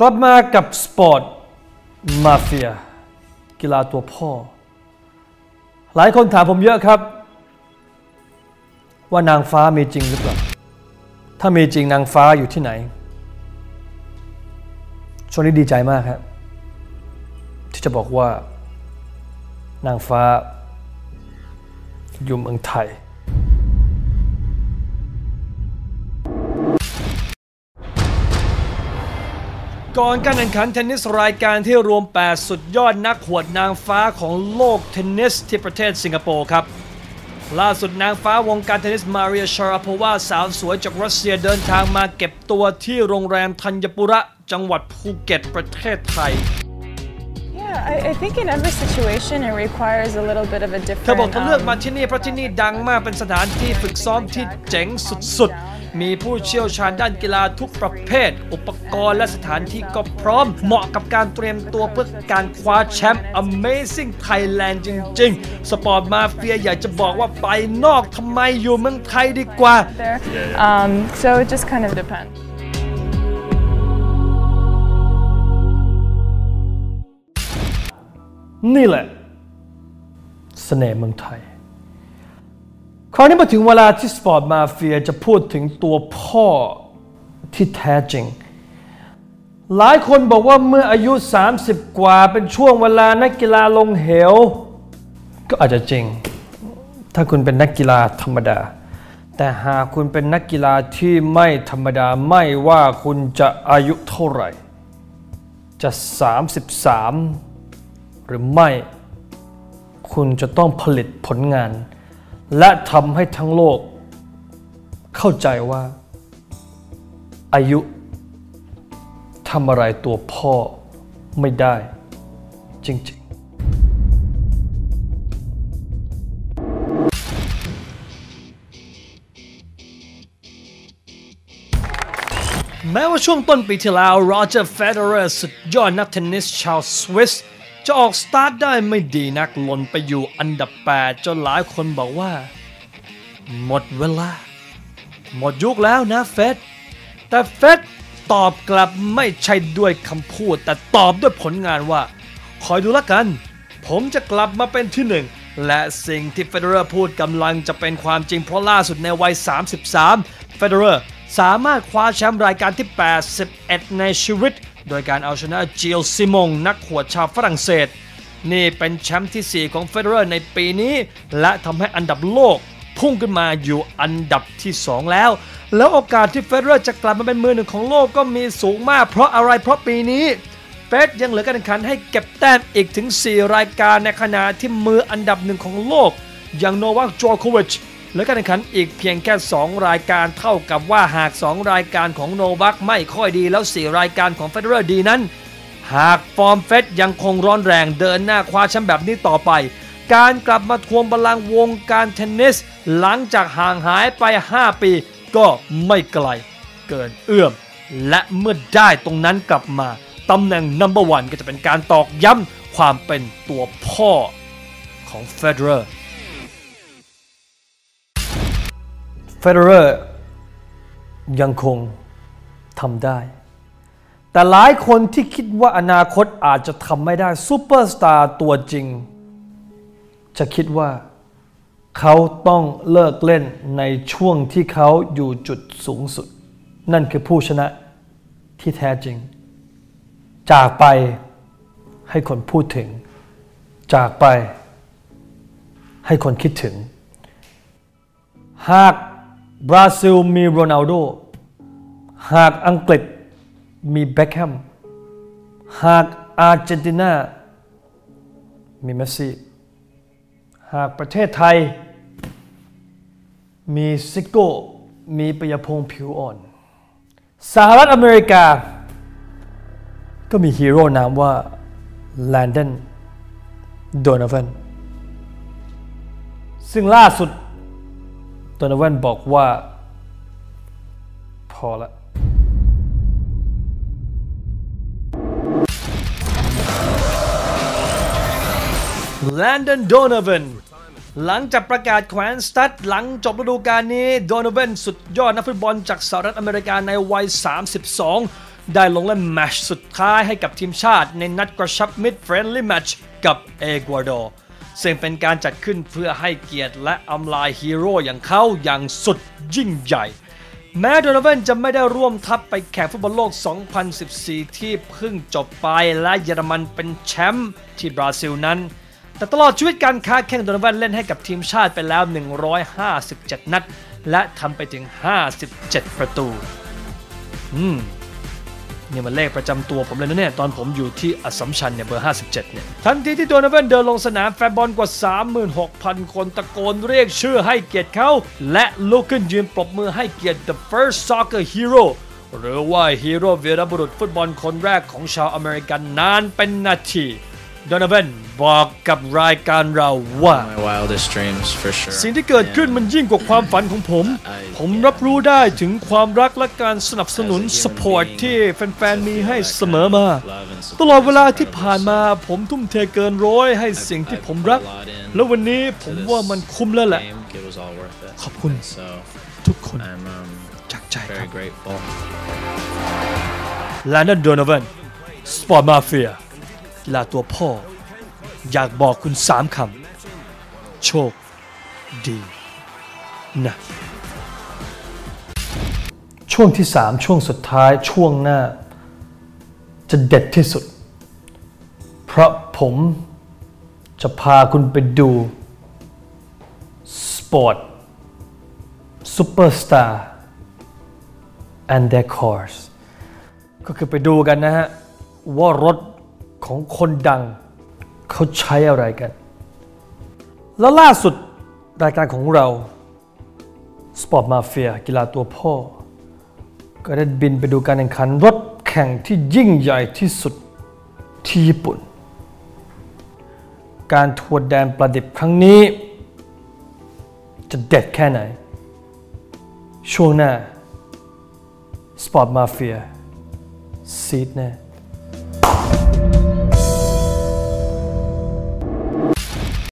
กลับมากับสปอร์ตมาเฟียกีฬาตัวพ่อ หลายคนถามผมเยอะครับ ว่านางฟ้ามีจริงหรือเปล่า ถ้ามีจริงนางฟ้าอยู่ที่ไหน ช่วงนี้ดีใจมากครับ ที่จะบอกว่า นางฟ้าอยู่เมืองไทย ก่อนการแข่งขันเทนนิสรายการที่รวม 8 สุดยอดนักหวดนางฟ้าของโลกเทนนิสที่ประเทศสิงคโปร์ครับ ล่าสุดนางฟ้าวงการเทนนิสมาเรียชาราโพวาสาวสวยจากรัสเซียเดินทางมาเก็บตัวที่โรงแรมธัญปุระ จังหวัดภูเก็ตประเทศไทย Yeah, I, I think in every situation it requires a little bit of a เธอบอก different. เธอเลือกมา um, ที่นี่เพราะที่นี่ดังมากเป็นสถานที่ฝึกซ้อมที่เจ๋งสุดๆ มีผู้เชี่ยวชาญด้านกีฬาทุกประเภท อุปกรณ์และสถานที่ก็พร้อม เหมาะกับการเตรียมตัวเพื่อการคว้าแชมป์ Amazing Thailand จริง ๆ สปอร์ตมาเฟียอยากจะบอกว่าไปนอกทำไมอยู่เมืองไทยดีกว่า there. Um, so it just kind of depends. นี่แหละเสน่ห์เมืองไทย คราวนี้มาถึงเวลาที่สปอร์ตมาเฟียจะพูดถึงตัวพ่อที่แท้จริง หลายคนบอกว่าเมื่ออายุ 30 กว่าเป็นช่วงเวลานักกีฬาลงเหว ก็อาจจะจริง ถ้าคุณเป็นนักกีฬาธรรมดา แต่หากคุณเป็นนักกีฬาที่ไม่ธรรมดาไม่ว่าคุณจะอายุเท่าไหร่ จะ 33 หรือไม่ คุณจะต้องผลิตผลงาน และทำให้ทั้งโลก เข้าใจว่า อายุทำอะไรตัวพ่อไม่ได้ จริง ๆแม้ว่าช่วงต้นปีที่แล้วโรเจอร์เฟเดอร์สุดยอดนักเทนนิสชาวสวิส จะออกสตาร์ทได้ไม่ดีนักหล่นไปอยู่อันดับ 8 จนหลายคนบอกว่า หมดเวลา หมดยุคแล้วนะเฟดแต่เฟดตอบกลับไม่ใช่ด้วยคำพูด แต่ตอบด้วยผลงานว่า คอยดูละกัน ผมจะกลับมาเป็นที่หนึ่งและสิ่งที่เฟเดอร์พูดกำลังจะเป็นความจริงเพราะล่าสุดในวัย 33 เฟเดอร์ สามารถคว้าแชมป์รายการที่ 81 ในชีวิต โดยการเอาชนะจิลซิมง นักขวดชาวฝรั่งเศส นี่เป็นแชมป์ที่ 4 ของเฟเดอร์ในปีนี้ และทำให้อันดับโลกพุ่งขึ้นมาอยู่อันดับที่ 2 แล้ว แล้วโอกาสที่เฟเดอร์จะกลับมาเป็นมือหนึ่งของโลกก็มีสูงมาก เพราะอะไรเพราะปีนี้เฟสยังเหลือการแข่งขันให้เก็บแต้มอีกถึง 4 รายการในขณะที่มืออันดับหนึ่งของโลก อย่างโนวัคจอร์โควิช เหลือการแข่งขันอีกเพียงแค่ 2 รายการเท่ากับว่าหาก 2 รายการของโนวัคไม่ค่อยดีแล้ว 4 รายการของเฟเดอร์ดีนั้น หากฟอร์มเฟสยังคงร้อนแรงเดินหน้าคว้าแชมป์แบบนี้ต่อไป การกลับมาทวงบัลลังวงการเทนนิส หลังจากห่างหายไป 5 ปี ก็ไม่ไกล เกินเอื้อม และเมื่อได้ตรงนั้นกลับมาตำแหน่งนัมเบอร์วันก็จะเป็นการตอกย้ำความเป็นตัวพ่อของเฟเดอร์ เฟเดอร์ยังคงทำได้ แต่หลายคนที่คิดว่าอนาคตอาจจะทำไม่ได้ซูเปอร์สตาร์ตัวจริง จะคิดว่าเขาต้องเลิกเล่นในช่วงที่เขาอยู่จุดสูงสุด นั่นคือผู้ชนะที่แท้จริง จากไปให้คนพูดถึง จากไปให้คนคิดถึง หาก บราซิลมีโรนัลโด หากอังกฤษมีเบคแฮม หากอาร์เจนตินา มีเมสซี่ หากประเทศไทย มีซิโก้ มีปยพงษ์ผิวอ่อน สหรัฐอเมริกา ก็มีฮีโร่นามว่าแลนดอนโดนาวันซึ่งล่าสุด โดนาวันบอกว่า พอละแลนดอนโดนาวันหลังจากประกาศแขวนสตัดหลังจบฤดูกาลนี้โดนาวันสุดยอดนักฟุตบอลจากสหรัฐอเมริกาในวัย 32 ได้ลงเล่นแมชสุดท้ายให้กับทีมชาติในนัดกระชับมิตรเฟรนลี่แมชกับเอกวาดอร์ ซึ่งเป็นการจัดขึ้นเพื่อให้เกียรติและอำลายฮีโร่อย่างเขาอย่างสุดยิ่งใหญ่ แม้โดนเวนจะไม่ได้ร่วมทัพไปแข่งฟุตบอลโลก 2014 ที่เพิ่งจบไปและเยอรมันเป็นแชมป์ที่บราซิลนั้น แต่ตลอดชีวิตการค้าแข่งโดนเวนเล่นให้กับทีมชาติไปแล้ว 157 นัด และทำไปถึง 57 ประตู อืม นี่มันเลขประจำตัวผมเลยนะเนี่ย ตอนผมอยู่ที่อัสสัมชัญเนี่ยเบอร์ 57 เนี่ย ทันทีที่โดนเวนเดินลงสนามแฟนบอลกว่า 36,000 คนตะโกนเรียกชื่อให้เกียรติเขา และลุกขึ้นยืนปรบมือให้เกียรติ The First Soccer Hero หรือว่าฮีโร่วีรบุรุษฟุตบอลคนแรกของชาวอเมริกันนานเป็นนาที โดนเวนบอกกับรายการเราว่า My wildest dreams, for sure. สิ่งที่เกิดขึ้นมันยิ่งกว่าความฝันของผม ผมรับรู้ได้ถึงความรักและการสนับสนุนสปอร์ตที่แฟนๆมีให้เสมอมา ตลอดเวลาที่ผ่านมาผมทุ่มเทเกินร้อยให้สิ่งที่ผมรัก แล้ววันนี้ผมว่ามันคุ้มแล้วแหละ It was all worth it. ขอบคุณ So ทุกคน I'm um, จากใจครั very บ grateful. แลนดอนโดนเวนสปอร์ตมาเฟีย กีฬาตัวพ่อ อยากบอกคุณสามคำ โชคดีนะช่วงที่ 3 ช่วงสุดท้ายช่วงหน้า จะเด็ดที่สุด เพราะผมจะพาคุณไปดู สปอร์ตซูเปอร์สตาร์ and their cars ก็คือไปดูกันนะฮะ ว่ารถ ของคนดังเขาใช้อะไรกัน แล้วล่าสุดรายการของเรา Sport Mafia กีฬาตัวพ่อ ก็ได้บินไปดูการแข่งขันรถแข่งที่ยิ่งใหญ่ที่สุดที่ญี่ปุ่น การทัวร์แดนประดิบครั้งนี้ จะเด็ดแค่ไหน ช่วงหน้า Sport Mafia ซีดแน่